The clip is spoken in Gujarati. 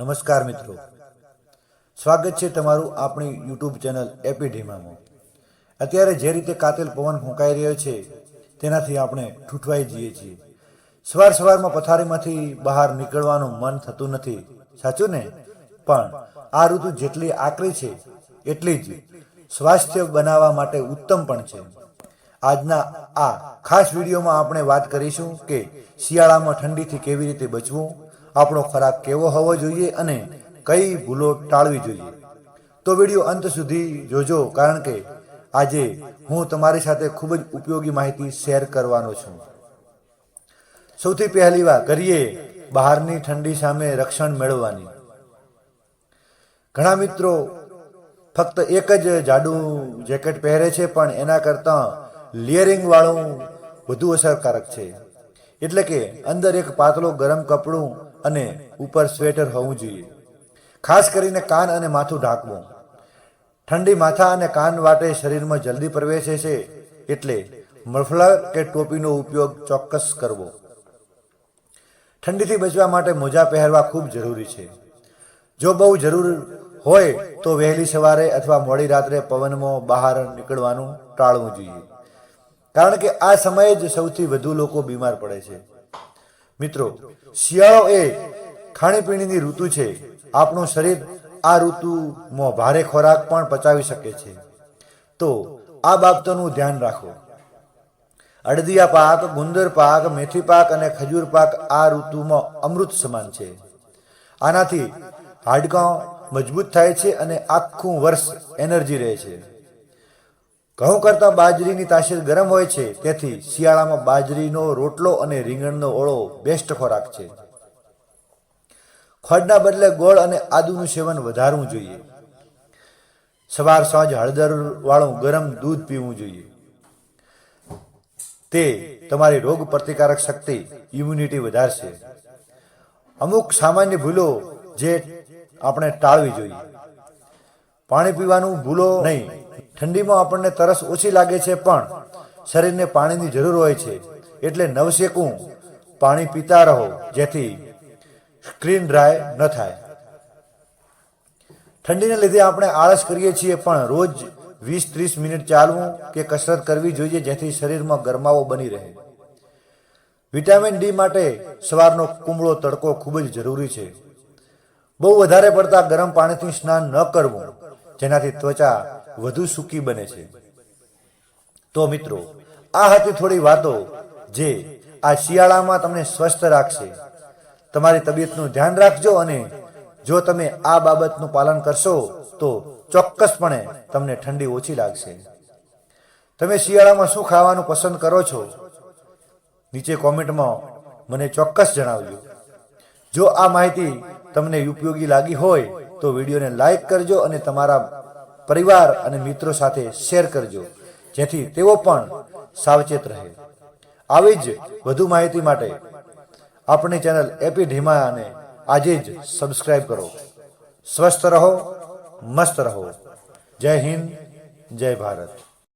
નમસ્કાર મિત્રો. સ્વાગત છે તમારું આપણી યુટ્યુબ ચેનલ એપી ઢીમામાં અત્યારે જે રીતે કાતિલ પવન ફૂંકાઈ રહ્યો છે, તેનાથી આપણે ઠૂઠવાઈ જઈએ છીએ. સવાર સવારમાં પથારીમાંથી બહાર નીકળવાનું મન થતું નથી, સાચું ને? પણ આ ઋતુ જેટલી આકરી છે, એટલી જ સ્વાસ્થ્ય બનાવવા માટે ઉત્તમ પણ છે. આજના આ ખાસ વિડીયોમાં આપણે વાત કરીશું કે શિયાળામાં ઠંડીથી કેવી રીતે બચવું આપણો ખોરાક કેવો હોવો જોઈએ અને કઈ ભૂલો ટાળવી જોઈએ. તો વીડિયો અંત સુધી જોજો, કારણ કે આજે હું તમારી સાથે ખૂબ જ ઉપયોગી માહિતી શેર કરવાનો છું. સૌથી પહેલી વાત કરીએ બહારની ઠંડી સામે રક્ષણ મેળવવાની. ઘણા મિત્રો ફક્ત એક જ જાડું જેકેટ પહેરે છે, પણ એના કરતાં લેયરિંગ વાળું વધુ અસરકારક છે. એટલે કે અંદર એક પાતળું ગરમ કપડું અને ઉપર સ્વેટર હોવું જોઈએ. ખાસ કરીને કાન અને માથું ઢાંકવું. ઠંડી માથા અને કાન વાટે શરીરમાં જલ્દી પ્રવેશે છે એટલે મફલર કે ટોપીનો ઉપયોગ ચોક્કસ કરવો. ઠંડીથી બચવા માટે મોજા પહેરવા ખૂબ જરૂરી છે. જો બહુ જરૂર હોય તો વહેલી સવારે અથવા મોડી રાત્રે પવનમાં બહાર નીકળવાનું ટાળવું જોઈએ. કારણ કે આ સમયે જ સૌથી વધુ લોકો બીમાર પડે છે. મિત્રો, શિયાળો એ ખાણીપીણીની ઋતુ છે. આપણું શરીર આ ઋતુમાં ભારે ખોરાક પણ પચાવી શકે છે. તો આ બાબતોનું ધ્યાન રાખો. અડદિયા પાક, ગુંદર પાક, મેથી પાક અને ખજૂર પાક આ ઋતુમાં અમૃત સમાન છે. આનાથી હાડકાં મજબૂત થાય છે અને આખું વર્ષ એનર્જી રહે છે. ઘઉં કરતાં બાજરીની તાસીર ગરમ હોય છે, તેથી શિયાળામાં બાજરીનો રોટલો અને રીંગણનો ઓળો બેસ્ટ ખોરાક છે. ખોડના બદલે ગોળ અને આદુનું સેવન વધારવું જોઈએ. સવાર સાંજ હળદર વાળું ગરમ દૂધ પીવું જોઈએ. તે તમારી રોગ પ્રતિકારક શક્તિ ઇમ્યુનિટી વધારશે. અમુક સામાન્ય ભૂલો જે આપણે ટાળવી જોઈએ. પાણી પીવાનું ભૂલો નહીં. ઠંડીમાં આપણને તરસ ઓછી લાગે છે પણ શરીરને પાણીની જરૂર હોય છે. એટલે નવશેકું પાણી પીતા રહો, જેથી સ્ક્રીન ડ્રાય ન થાય. ઠંડીને લીધે આપણે આળસ કરીએ છીએ પણ રોજ વીસ ત્રીસ મિનિટ ચાલવું કે કસરત કરવી જોઈએ જેથી શરીરમાં ગરમાવો બની રહે. વિટામિન ડી માટે સવારનો કુમળો તડકો ખૂબ જ જરૂરી છે. બહુ વધારે પડતા ગરમ પાણીથી સ્નાન ન કરવું. જેનાથી ત્વચા વધુ સૂકી બને છે. તો મિત્રો, આ હતી થોડી વાતો જે આ શિયાળામાં તમને સ્વસ્થ રાખશે. તમારી તબિયતનું ધ્યાન રાખજો અને જો તમે આ બાબતનું પાલન કરશો, તો ચોક્કસપણે તમને ઠંડી ઓછી લાગશે. તમે શિયાળામાં શું ખાવાનું પસંદ કરો છો? નીચે કોમેન્ટમાં મને ચોક્કસ જણાવજો. જો આ માહિતી તમને ઉપયોગી લાગી હોય તો વિડીયોને લાઈક કરજો અને તમારા પરિવાર અને મિત્રો સાથે શેર કરજો, જેથી તેઓ પણ સાવચેત રહે. આવી જ વધુ માહિતી માટે આપણી ચેનલ એપી ઢીમાને આજે જ સબસ્ક્રાઇબ કરો. સ્વસ્થ રહો, મસ્ત રહો. જય હિન્દ, જય ભારત.